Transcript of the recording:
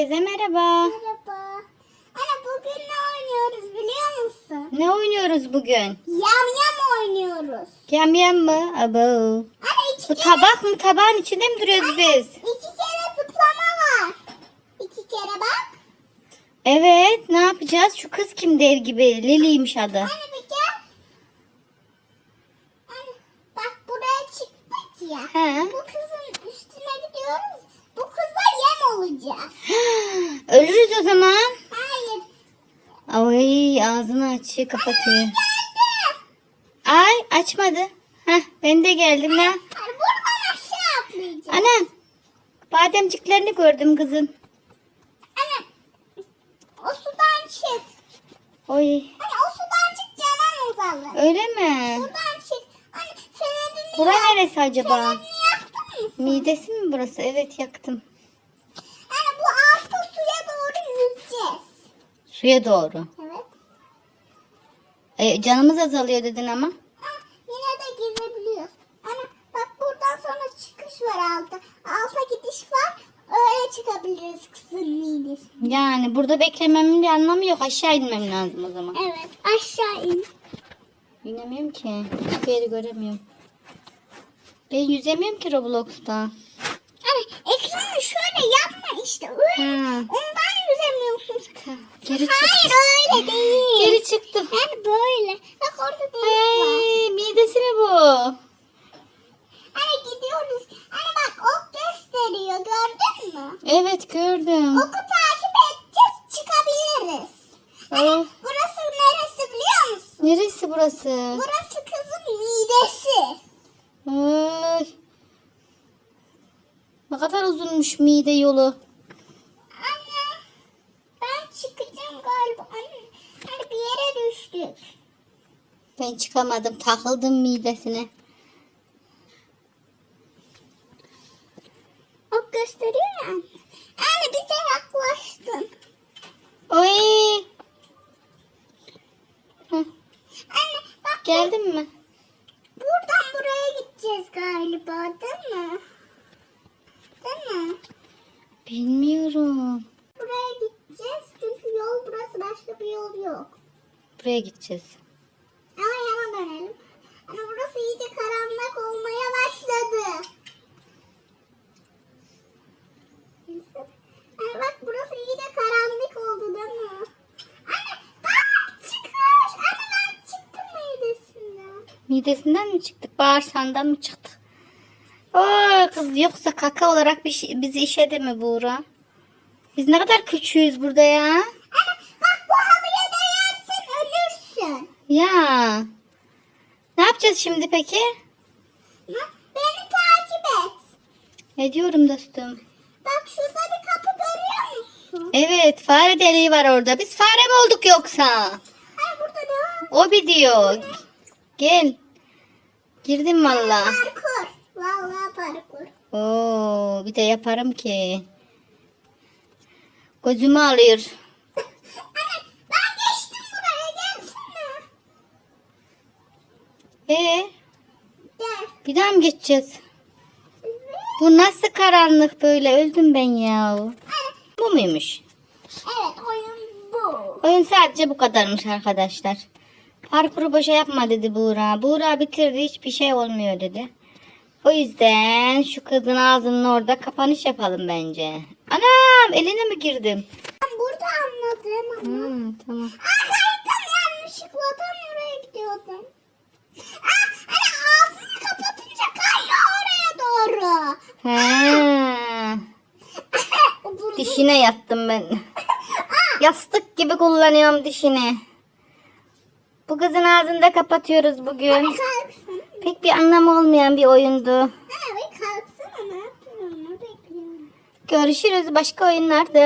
Herkese merhaba. Merhaba. Anne bugün ne oynuyoruz biliyor musun? Ne oynuyoruz bugün? Yam yam oynuyoruz. Yam yam mı? Abo. Anne iki Bu kere, tabak mı? Tabağın içinde mi duruyoruz biz? iki kere zıplama var. İki kere bak. Evet. Ne yapacağız? Şu kız kim dev gibi? Lili'ymiş adı. Anne bir gel. Anne bak buraya çıktık ya. He. Bu kızın üstüne gidiyoruz. Bu kıza yem olacağız. Ölürüz o zaman. Hayır. Ay ağzını açıyor kapatıyor. Ay açmadı. Heh ben de geldim. Anne buradan aşağı atlayacağız. Anam. Bademciklerini gördüm kızın. Anne o sudan çık. Oy. Anne o sudan çık canan uzalır. Öyle mi? Buradan çık. Anne fenerini Bura yak- neresi acaba? Fenerini yaktın mı? Midesi mi burası? Evet yaktım. Anne bu altı suya doğru yüzeceğiz. Suya doğru. E, canımız azalıyor dedin ama. Ama yine de girebiliyoruz. Anne bak buradan sonra çıkış var altta. Alta gidiş var. Öyle çıkabiliriz kızın. Yani burada beklememin bir anlamı yok. Aşağı inmem lazım o zaman. Evet aşağı in. İnemiyorum ki. Hiçbir yeri göremiyorum. Ben yüzemiyorum ki Roblox'ta. Anne ekranı şöyle yapma işte. Öyle. Ha. Ondan yüzemiyorsun. Geri çık. Hayır öyle değil. Çıktım. Yani böyle. Bak orada delik var. Ay, midesi mi bu? Hani gidiyoruz. Hani bak ok gösteriyor gördün mü? Evet gördüm. Oku takip edeceğiz çıkabiliriz. Oh, Burası neresi biliyor musun? neresi burası? Burası kızın midesi. Ay. Ne kadar uzunmuş mide yolu. Anne ben çıkacağım galiba. Anne hani bir düştük. Ben çıkamadım. Takıldım midesine. Ok gösteriyor ya anne. Anne bize yaklaştın. Oy. Anne bak geldin mi? buradan buraya gideceğiz galiba değil mi? Değil mi? Bilmiyorum. Buraya gideceğiz çünkü yol burası başka bir yol yok. Buraya gideceğiz. Ama yana dönelim. Hani burası iyice karanlık olmaya başladı. Hani bak burası iyice karanlık oldu değil mi? Anne bak çıkmış. Anne ben çıktım midesinden. Midesinden mi çıktık? Bağırsağından mı çıktık? Oy kız yoksa kaka olarak bir şey, bizi işedi mi Buğra? Biz ne kadar küçüğüz burada ya. Ya. Ne yapacağız şimdi peki? Beni takip et. Ne diyorum dostum? Bak şurada bir kapı görüyor musun? Evet fare deliği var orada. Biz fare mi olduk yoksa? Ay burada ne var? O bir diyor. Gel. Girdim valla. Parkur. Vallahi parkur. Oo, bir de yaparım ki. Gözümü alıyor. Anne ben geçtim buraya gelsene. Ee, Gel. Bir daha mı geçeceğiz? Bu nasıl karanlık böyle? Öldüm ben ya. Bu muymuş? evet oyun bu. Oyun sadece bu kadarmış arkadaşlar. Parkuru boşa yapma dedi Buğra. Buğra bitirdi hiçbir şey olmuyor dedi. O yüzden şu kızın ağzının orada kapanış yapalım bence. Anam eline mi girdim? Ben burada anladım ama. Hmm, tamam. Aa kaydım yanlışlıkla tam oraya gidiyordum. Aa anne ağzını kapatınca kayıyor oraya doğru. He. Burada- Dişine yattım ben. Yastık gibi kullanıyorum dişini. Bu kızın ağzını da kapatıyoruz bugün. Pek bir anlamı olmayan bir oyundu. Görüşürüz başka oyunlarda.